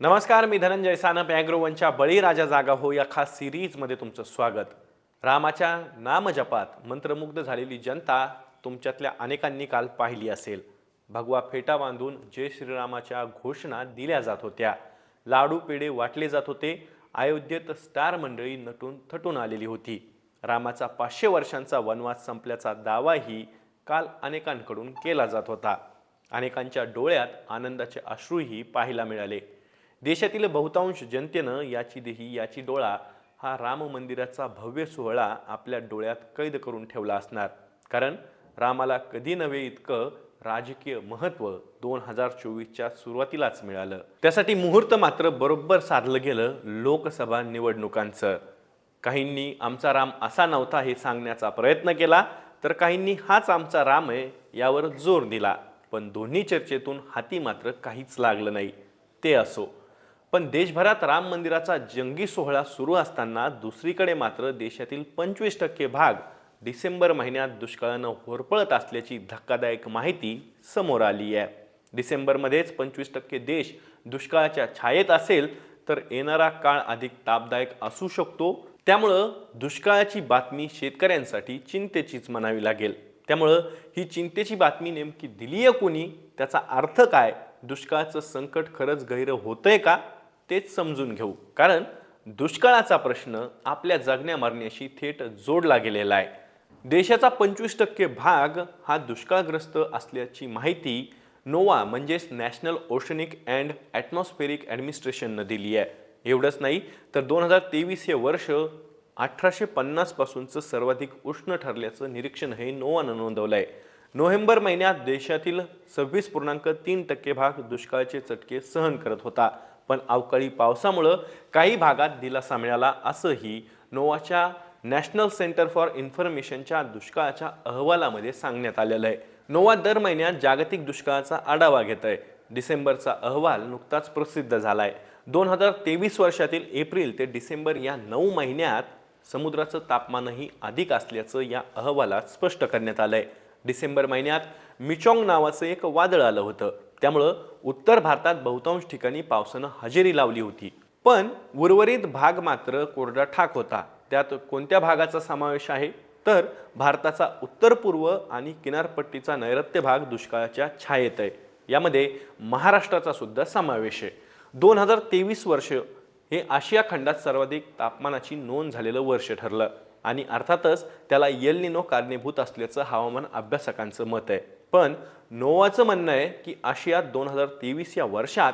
नमस्कार मी धनंजय सानप ॲग्रोवनच्या बळीराजा जागा हो या खास सिरीजमध्ये तुमचं स्वागत. रामाच्या नामजपात मंत्रमुग्ध झालेली जनता तुमच्यातल्या अनेकांनी काल पाहिली असेल. भगवा फेटा बांधून जय श्रीरामाच्या घोषणा दिल्या जात होत्या. लाडू पेढे वाटले जात होते. अयोध्येत स्टार मंडळी नटून थटून आलेली होती. रामाचा पाचशे वर्षांचा वनवास संपल्याचा दावाही काल अनेकांकडून केला जात होता. अनेकांच्या डोळ्यात आनंदाचे अश्रूही पाहायला मिळाले. देशातील बहुतांश जनतेनं याची देही याची डोळा हा राम मंदिराचा भव्य सोहळा आपल्या डोळ्यात कैद करून ठेवला असणार. कारण रामाला कधी नव्हे इतकं राजकीय महत्त्व दोन हजार चोवीसच्या सुरुवातीलाच मिळालं. त्यासाठी मुहूर्त मात्र बरोबर साधलं गेलं लोकसभा निवडणुकांचं. काहींनी आमचा राम असा नव्हता हे सांगण्याचा प्रयत्न केला तर काहींनी हाच आमचा राम आहे यावर जोर दिला. पण दोन्ही चर्चेतून हाती मात्र काहीच लागलं नाही. ते असो. पण देशभरात राम मंदिराचा जंगी सोहळा सुरू असताना दुसरीकडे मात्र देशातील पंचवीस टक्के भाग डिसेंबर महिन्यात दुष्काळानं होरपळत असल्याची धक्कादायक माहिती समोर आली आहे. डिसेंबरमध्येच पंचवीस टक्के देश दुष्काळाच्या छायेत असेल तर येणारा काळ अधिक तापदायक असू शकतो. त्यामुळं दुष्काळाची बातमी शेतकऱ्यांसाठी चिंतेचीच म्हणावी लागेल. त्यामुळं ही चिंतेची बातमी नेमकी दिली आहे कोणी? त्याचा अर्थ काय? दुष्काळाचं संकट खरंच गैर होतंय का? तेच समजून घेऊ. कारण दुष्काळाचा प्रश्न आपल्या जगण्या मरण्याशी थेट जोडला गेलेला आहे. देशाचा पंचवीस टक्के भाग हा दुष्काळग्रस्त असल्याची माहिती नोवा म्हणजेच नॅशनल ओशनिक अँड ॲटमॉस्फेरिक ॲडमिनिस्ट्रेशननं दिली आहे. एवढंच नाही तर दोन हजार तेवीस हे वर्ष अठराशे पन्नासपासूनचं सर्वाधिक उष्ण ठरल्याचं निरीक्षण हे नोवानं नोंदवलं आहे. नोव्हेंबर महिन्यात देशातील सव्वीस पूर्णांक तीन टक्के भाग दुष्काळाचे चटके सहन करत होता. पण अवकाळी पावसामुळं काही भागात दिलासा मिळाला असंही नोवाच्या नॅशनल सेंटर फॉर इन्फॉर्मेशनच्या दुष्काळाच्या अहवालामध्ये सांगण्यात आलेलं आहे. नोवा दर महिन्यात जागतिक दुष्काळाचा आढावा घेत आहे. डिसेंबरचा अहवाल नुकताच प्रसिद्ध झाला आहे दोन हजार तेवीस वर्षातील एप्रिल ते डिसेंबर या नऊ महिन्यात समुद्राचं तापमानही अधिक असल्याचं या अहवालात स्पष्ट करण्यात आलं आहे डिसेंबर महिन्यात मिचॉंग नावाचं एक वादळ आलं होतं. त्यामुळं उत्तर भारतात बहुतांश ठिकाणी पावसानं हजेरी लावली होती. पण उर्वरित भाग मात्र कोरडा ठाक होता. त्यात कोणत्या भागाचा समावेश आहे? तर भारताचा उत्तर पूर्व आणि किनारपट्टीचा नैऋत्य भाग दुष्काळाच्या छायेत आहे. यामध्ये महाराष्ट्राचा सुद्धा समावेश आहे. दोन हजार तेवीस वर्ष हे आशिया खंडात सर्वाधिक तापमानाची नोंद झालेलं वर्ष ठरलं. आणि अर्थातच त्याला येल निनो कारणीभूत असल्याचं हवामान अभ्यासकांचं मत आहे. पण नोवाचं म्हणणं आहे की आशियात दोन हजार तेवीस या वर्षात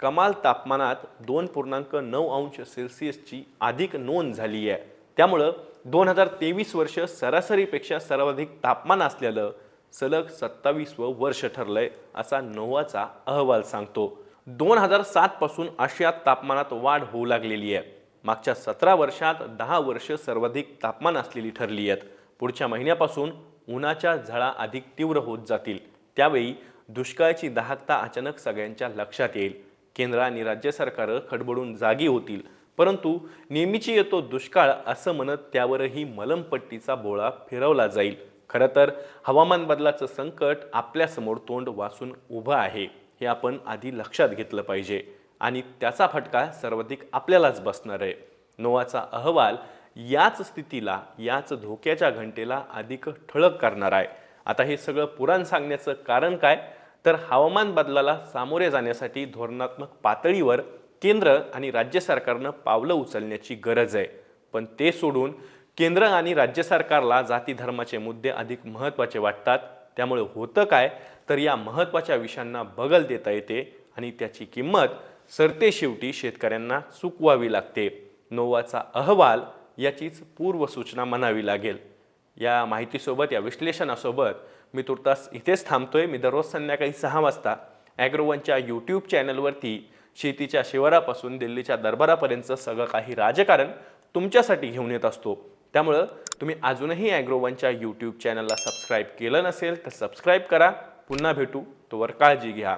कमाल तापमानात दोन पूर्णांक नऊ अंश सेल्सिअसची अधिक नोंद झाली आहे. त्यामुळं दोन हजार तेवीस वर्ष सरासरीपेक्षा सर्वाधिक तापमान असलेलं सलग सत्तावीसवं वर्ष ठरलंय असा नोवाचा अहवाल सांगतो. दोन हजार सातपासून आशियात तापमानात वाढ होऊ लागलेली आहे. मागच्या सतरा वर्षात दहा वर्ष सर्वाधिक तापमान असलेली ठरली आहेत. पुढच्या महिन्यापासून उन्हाच्या झळा अधिक तीव्र होत जातील. त्यावेळी दुष्काळाची दाहकता अचानक सगळ्यांच्या लक्षात येईल. केंद्र आणि राज्य सरकारं खडबडून जागी होतील. परंतु नेहमीची येतो दुष्काळ असं म्हणत त्यावरही मलमपट्टीचा बोळा फिरवला जाईल. खरं तर हवामान बदलाचं संकट आपल्यासमोर तोंड वाचून उभं आहे हे आपण आधी लक्षात घेतलं पाहिजे. आणि त्याचा फटका सर्वाधिक आपल्यालाच बसणार आहे. नोवाचा अहवाल याच स्थितीला याच धोक्याच्या घंटेला अधिक ठळक करणार आहे. आता हे सगळं पुराण सांगण्याचं कारण काय? तर हवामान बदलाला सामोरे जाण्यासाठी धोरणात्मक पातळीवर केंद्र आणि राज्य सरकारनं पावलं उचलण्याची गरज आहे. पण ते सोडून केंद्र आणि राज्य सरकारला जाती धर्माचे मुद्दे अधिक महत्त्वाचे वाटतात. त्यामुळे होतं काय? तर या महत्त्वाच्या विषयांना बगल देता येते आणि त्याची किंमत सरते शेवटी शेतकऱ्यांना चुकवावी लागते. नोवाचा अहवाल याचीच पूर्वसूचना म्हणावी लागेल. या माहितीसोबत या विश्लेषणासोबत मी तुर्तास इथेच थांबतोय. मी दररोज संध्याकाळी सहा वाजता ॲग्रोवनच्या यूट्यूब चॅनलवरती शेतीच्या शिवारापासून दिल्लीच्या दरबारापर्यंतचं सगळं काही राजकारण तुमच्यासाठी घेऊन येत असतो. त्यामुळं तुम्ही अजूनही ॲग्रोवनच्या यूट्यूब चॅनलला सबस्क्राईब केलं नसेल तर सबस्क्राईब करा. पुन्हा भेटू. तोवर काळजी घ्या.